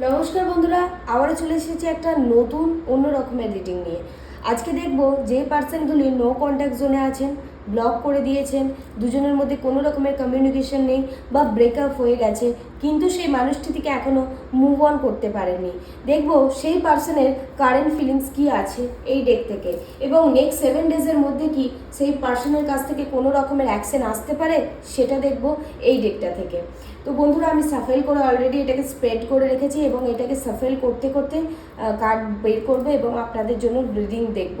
নমস্কার বন্ধুরা, আবারও চলে এসেছি একটা নতুন, অন্য রকমের রিডিং নিয়ে। আজকে দেখব যে পার্সনগুলি নো কন্ট্যাক্ট জোনে আছেন ব্লক করে দিয়েছেন, দুজনের মধ্যে কোনো রকমের কমিউনিকেশন নেই বা ব্রেকআপ হয়ে গেছে, কিন্তু সেই মানুষটি থেকে এখনও মুভ অন করতে পারেনি। দেখব সেই পার্সনের কারেন্ট ফিলিংস কি আছে এই ডেক থেকে। এবং নেক্সট সেভেন ডেজের মধ্যে কি সেই পার্সনের কাছ থেকে কোনো রকমের অ্যাকশন আসতে পারে, সেটা দেখব এই ডেকটা থেকে। তো বন্ধুরা, আমি সাফেল করে অলরেডি এটাকে স্প্রেড করে রেখেছি এবং এটাকে সাফেল করতে করতে কার্ড বের করবে এবং আপনাদের জন্য রিডিং দেখব।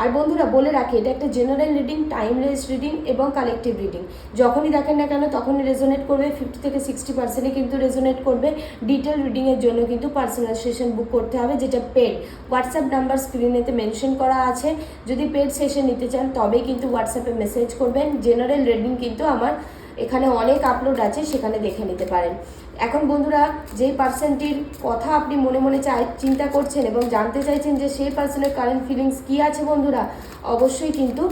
আর বন্ধুরা, বলে রাখি, এটা একটা জেনারেল রিডিং টাইমলেস রিডিং এবং কালেকটিভ রিডিং যখনই দেখেন না কেন, তখনই রেজোনেট করবে ফিফটি থেকে সিক্সটি পার্সেন্টই কিন্তু রেজোনেট করবে। ডিটেল রিডিংয়ের জন্য কিন্তু পার্সোনাল সেশন বুক করতে হবে, যেটা পেড হোয়াটসঅ্যাপ নাম্বার স্ক্রিনেতে মেনশন করা আছে। যদি পেড সেশন নিতে চান, তবেই কিন্তু হোয়াটসঅ্যাপে মেসেজ করবেন। জেনারেল রিডিং কিন্তু আমার এখানে অনেক আপলোড আছে, সেখানে দেখে নিতে পারেন। এখন বন্ধুরা যেই পার্সনটির কথা আপনি মনে মনে চাই, চিন্তা করছেন এবং জানতে চাইছেন যে সেই পার্সনের কারেন্ট ফিলিংস কী আছে বন্ধুরা, অবশ্যই কিন্তু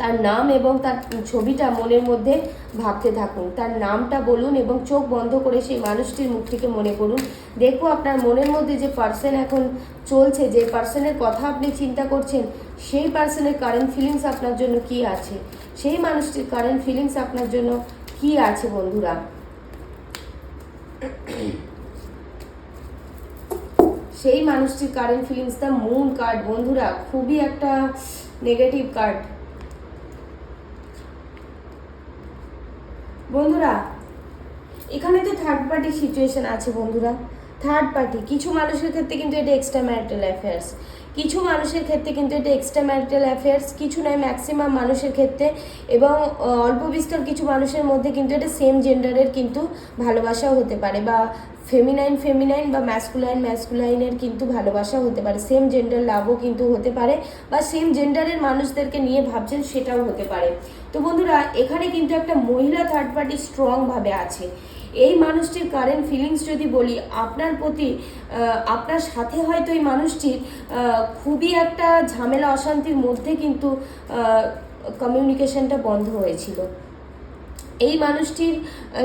তার নাম এবং তার ছবিটা মনের মধ্যে ভাবতে থাকুন। তার নামটা বলুন এবং চোখ বন্ধ করে সেই মানুষটির মুখটিকে মনে করুন। দেখব আপনার মনের মধ্যে যে পার্সন এখন চলছে, যে পার্সনের কথা আপনি চিন্তা করছেন, সেই পার্সনের কারেন্ট ফিলিংস আপনার জন্য কি আছে? সেই মানুষটির কারেন্ট ফিলিংস আপনার জন্য কি আছে বন্ধুরা? সেই মানুষটির current feelings the moon card বন্ধুরা, খুবই একটা নেগেটিভ কার্ড বন্ধুরা, এখানে তো থার্ড পার্টি সিচুয়েশন আছে বন্ধুরা। থার্ড পার্টি কিছু মানুষের ক্ষেত্রে কিন্তু এটা এক্সট্রা ম্যারিটাল অ্যাফেয়ার্স কিছু মানুষের ক্ষেত্রে কিন্তু এটা এক্সট্রা ম্যারিটাল অ্যাফেয়ার্স কিছু নয় ম্যাক্সিমাম মানুষের ক্ষেত্রে। এবং অল্প বিস্তর কিছু মানুষের মধ্যে কিন্তু এটা সেম জেন্ডারের কিন্তু ভালোবাসাও হতে পারে বা ফেমিনাইন ফেমিনাইন বা ম্যাসকুলাইন ম্যাসকুলাইনের কিন্তু ভালোবাসা হতে পারে। সেম জেন্ডার লাভও কিন্তু হতে পারে বা সেম জেন্ডারের মানুষদেরকে নিয়ে ভাবছেন সেটাও হতে পারে। তো বন্ধুরা, এখানে কিন্তু একটা মহিলা থার্ড পার্টি স্ট্রংভাবে আছে। এই মানুষটির কারেন্ট ফিলিংস যদি বলি, আপনার প্রতি আপনার সাথে হয়তো এই মানুষটির খুবই একটা ঝামেলা, অশান্তির মধ্যে কিন্তু কমিউনিকেশনটা বন্ধ হয়েছিল। এই মানুষটির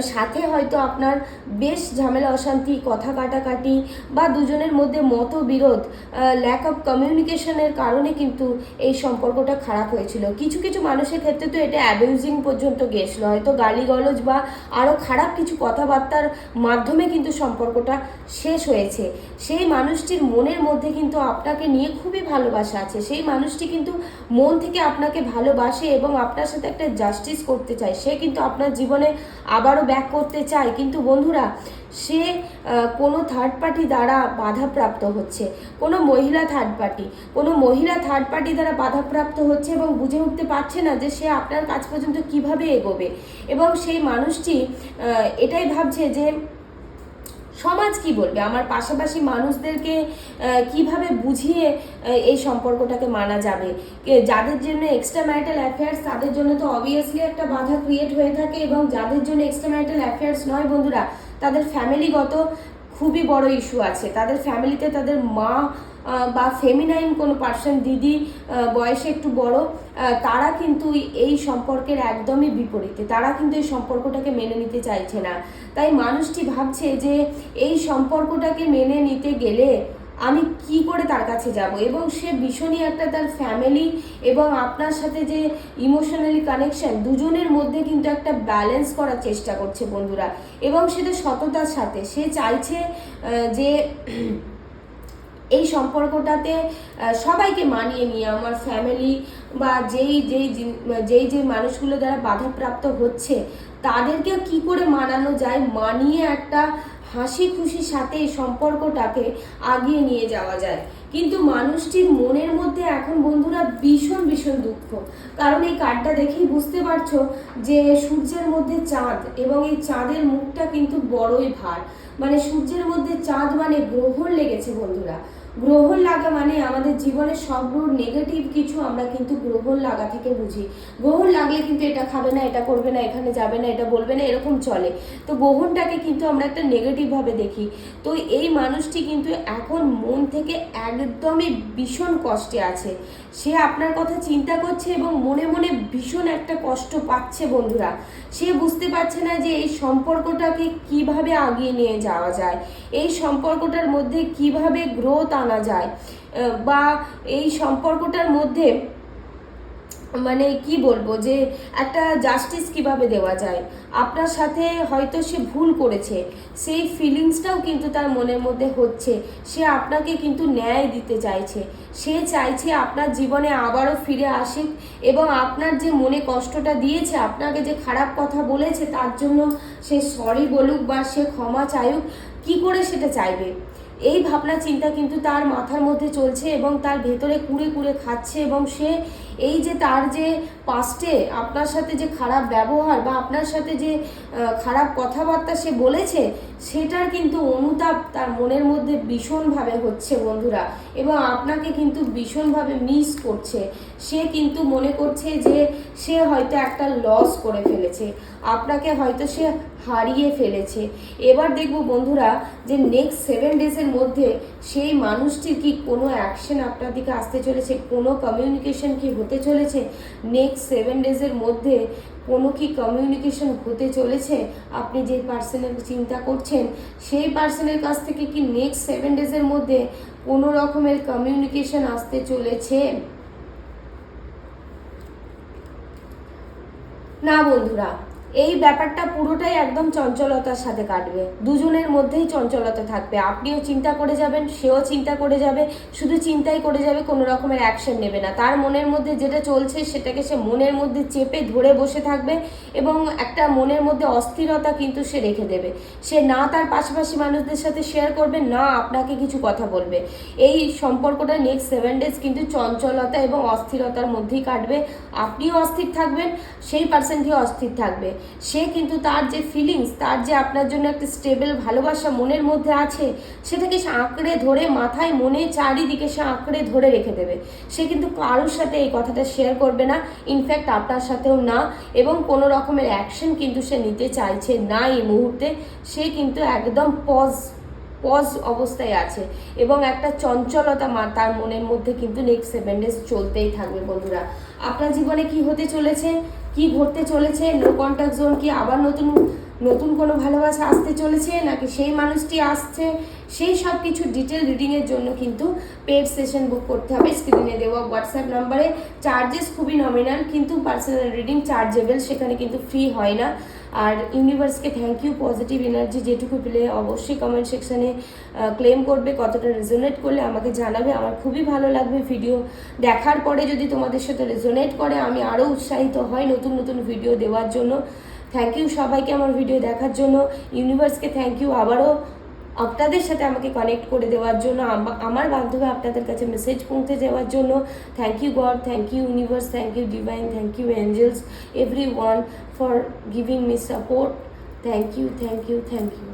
সাথে হয়তো আপনার বেশ ঝামেলা, অশান্তি, কথা কাটাকাটি বা দুজনের মধ্যে মতবিরোধ ল্যাক অফ কমিউনিকেশনের কারণে কিন্তু এই সম্পর্কটা খারাপ হয়েছিল। কিছু কিছু মানুষের ক্ষেত্রে তো এটা অ্যাবিউজিং পর্যন্ত গেছিল। হয়তো গালিগলজ বা আরও খারাপ কিছু কথাবার্তার মাধ্যমে কিন্তু সম্পর্কটা শেষ হয়েছে। সেই মানুষটির মনের মধ্যে কিন্তু আপনাকে নিয়ে খুবই ভালোবাসা আছে। সেই মানুষটি কিন্তু মন থেকে আপনাকে ভালোবাসে এবং আপনার সাথে একটা জাস্টিস করতে চায়। সে কিন্তু আপনার জীবনে আবারও ব্যাক করতে চায়। কিন্তু বন্ধুরা, সে কোনো থার্ড পার্টি দ্বারা বাধাপ্রাপ্ত হচ্ছে। কোনো মহিলা থার্ড পার্টি কোনো মহিলা থার্ড পার্টি দ্বারা বাধাপ্রাপ্ত হচ্ছে এবং বুঝে উঠতে পারছে না যে সে আপনার কাছ পর্যন্ত কীভাবে এগোবে। এবং সেই মানুষটি এটাই ভাবছে যে সমাজ কি বলবে? আমার পাশাপাশি মানুষদেরকে কীভাবে বুঝিয়ে এই সম্পর্কটাকে মানা যাবে? যাদের জন্য এক্সট্রা ম্যারিটাল অ্যাফেয়ার্স তাদের জন্য তো অবভিয়াসলি একটা বাধা ক্রিয়েট হয়ে থাকে এবং যাদের জন্য এক্সট্রা ম্যারিটাল অ্যাফেয়ার্স নয় বন্ধুরা, তাদের ফ্যামিলিগত খুবই বড় ইস্যু আছে। তাদের ফ্যামিলিতে তাদের মা বা ফেমিনাইন কোনো পার্সন দিদি বয়সে একটু বড় তারা কিন্তু এই সম্পর্কের একদমই বিপরীতে। তারা কিন্তু এই সম্পর্কটাকে মেনে নিতে চাইছে না। তাই মানুষটি ভাবছে যে এই সম্পর্কটাকে মেনে নিতে গেলে আমি কি করে তার কাছে যাব? এবং সে ভীষণই একটা তার ফ্যামিলি এবং আপনার সাথে যে ইমোশনালি কানেকশন দুজনের মধ্যে কিন্তু একটা ব্যালেন্স করার চেষ্টা করছে বন্ধুরা। এবং সেটা সততার সাথে। সে চাইছে যে এই সম্পর্কটাতে সবাইকে মানিয়ে নিয়ে আমার ফ্যামিলি বা যেই যেই যেই যে মানুষগুলো দ্বারা বাধাপ্রাপ্ত হচ্ছে তাদেরকে কি করে মানানো যায়, মানিয়ে একটা হাসি খুশির সাথে এই সম্পর্কটাকে আগিয়ে নিয়ে যাওয়া যায়। কিন্তু মানুষটির মনের মধ্যে এখন বন্ধুরা ভীষণ ভীষণ দুঃখ। কারণ এই কার্ডটা দেখেই বুঝতে পারছ যে সূর্যের মধ্যে চাঁদ এবং এই চাঁদের মুখটা কিন্তু বড়ই ভার। মানে সূর্যের মধ্যে চাঁদ মানে গ্রহণ লেগেছে বন্ধুরা। গ্রহণ লাগা মানে আমাদের জীবনের সব নেগেটিভ কিছু আমরা কিন্তু গ্রহণ লাগা থেকে বুঝি। গ্রহণ লাগলে কিন্তু এটা খাবে না, এটা করবে না, এখানে যাবে না, এটা বলবে না, এরকম চলে। তো গ্রহণটাকে কিন্তু আমরা একটা নেগেটিভভাবে দেখি। তো এই মানুষটি কিন্তু এখন মন থেকে একদমই ভীষণ কষ্টে আছে। সে আপনার কথা চিন্তা করছে এবং মনে মনে ভীষণ একটা কষ্ট পাচ্ছে বন্ধুরা। সে বুঝতে পারছে না যে এই সম্পর্কটাকে কীভাবে আগিয়ে নিয়ে যাওয়া যায়। এই সম্পর্কটার মধ্যে কীভাবে গ্রোথ আনা যায়। বা এই সম্পর্কটার মধ্যে মানে কি বলব যে একটা জাস্টিস কীভাবে দেওয়া যায়? আপনার সাথে হয়তো সে ভুল করেছে, সেই ফিলিংসটাও কিন্তু তার মনের মধ্যে হচ্ছে। সে আপনাকে কিন্তু ন্যায় দিতে চাইছে। সে চাইছে আপনার জীবনে আবারও ফিরে আসুক এবং আপনার যে মনে কষ্টটা দিয়েছে, আপনাকে যে খারাপ কথা বলেছে, তার জন্য সে সরি বলুক বা সে ক্ষমা চাইুক কি করে সেটা চাইবে? এই ভাবনা চিন্তা কিন্তু তার মাথার মধ্যে চলছে এবং তার ভেতরে কুড়ে কুড়ে খাচ্ছে এবং সে এই যে তার যে পাস্টে আপনার সাথে যে খারাপ ব্যবহার বা আপনার সাথে যে খারাপ কথাবার্তা সে বলেছে, সেটার কিন্তু অনুতাপ তার মনের মধ্যে ভীষণভাবে হচ্ছে বন্ধুরা। এবং আপনাকে কিন্তু ভীষণভাবে মিস করছে। সে কিন্তু মনে করছে যে, সে হয়তো একটা লস করে ফেলেছে। আপনাকে হয়তো সে হারিয়ে ফেলেছে। এবার দেখব বন্ধুরা যে নেক্সট সেভেন ডেজের মধ্যে সেই মানুষটির কি কোনো অ্যাকশন আপনার দিকে আসতে চলেছে? কোনো কমিউনিকেশন কি হতে চলেছে। নেক্সট সেভেন ডেজের মধ্যে কোনো কি কমিউনিকেশন হতে চলেছে? আপনি যে পার্সনের চিন্তা করছেন, সেই পার্সনের কাছ থেকে কি নেক্সট সেভেন ডেজের মধ্যে কোনো রকমের কমিউনিকেশন আসতে চলেছে? না বন্ধুরা এই ব্যাপারটা পুরোটাই একদম চঞ্চলতার সাথে কাটবে। দুজনের মধ্যেই চঞ্চলতা থাকবে। আপনিও চিন্তা করে যাবেন, সেও চিন্তা করে যাবে। শুধু চিন্তাই করে যাবে, কোনো রকমের অ্যাকশন নেবে না। তার মনের মধ্যে যেটা চলছে, সেটাকে সে মনের মধ্যে চেপে ধরে বসে থাকবে এবং একটা মনের মধ্যে অস্থিরতা কিন্তু সে রেখে দেবে। সে না তার পাশাপাশি মানুষদের সাথে শেয়ার করবে, না আপনাকে কিছু কথা বলবে। এই সম্পর্কটা নেক্সট সেভেন ডেজ কিন্তু চঞ্চলতা এবং অস্থিরতার মধ্যেই কাটবে। আপনিও অস্থির থাকবেন, সেই পার্সনটিও অস্থির থাকবে। সে কিন্তু তার যে ফিলিংস তার যে আপনার জন্য একটা স্টেবল ভালোবাসা মনের মধ্যে আছে, সেটাকে সে আঁকড়ে ধরে মাথায় মনে চারিদিকে সে আঁকড়ে ধরে রেখে দেবে। সে কিন্তু কারোর সাথে এই কথাটা শেয়ার করবে না ইনফ্যাক্ট আপনার সাথেও না, এবং কোনো রকমের অ্যাকশন কিন্তু সে নিতে চাইছে না এই মুহূর্তে। সে কিন্তু একদম পজ পজ অবস্থায় আছে, এবং একটা চঞ্চলতা মা, তার মনের মধ্যে কিন্তু নেক্সট সেভেন ডেজ চলতেই থাকবে বন্ধুরা। আপনার জীবনে কি হতে চলেছে? কি ঘটতে চলেছে? নো কন্ট্যাক্ট জোন কি আবার নতুন নতুন কোনো ভালোবাসা আসতে চলেছে? নাকি সেই মানুষটি আসছে? সেই সব কিছু ডিটেল রিডিংয়ের জন্য কিন্তু পেড সেশন বুক করতে হবে। স্ক্রিনে দেওয়া হোয়াটসঅ্যাপ নাম্বারে চার্জেস খুবই নমিনাল কিন্তু পার্সোনাল রিডিং চার্জেবল সেখানে কিন্তু ফ্রি হয় না। আর ইউনিভার্সকে থ্যাংক ইউ পজিটিভ এনার্জি যেটুকু পেলে অবশ্যই কমেন্ট সেকশানে ক্লেম করবে, কতটা রেজোনেট করলে আমাকে জানাবে। আমার খুবই ভালো লাগবে ভিডিও দেখার পরে যদি তোমাদের সাথে রেজোনেট করে, আমি আরও উৎসাহিত হই নতুন নতুন ভিডিও দেওয়ার জন্য। থ্যাংক ইউ সবাইকে আমার ভিডিও দেখার জন্য। ইউনিভার্সকে থ্যাংক ইউ আবারও আপনাদের সাথে আমাকে কানেক্ট করে দেওয়ার জন্য আমার মাধ্যমে আপনাদের কাছে মেসেজ পৌঁছে দেওয়ার জন্য thank you God thank you universe thank you divine thank you angels everyone for giving me support thank you thank you thank you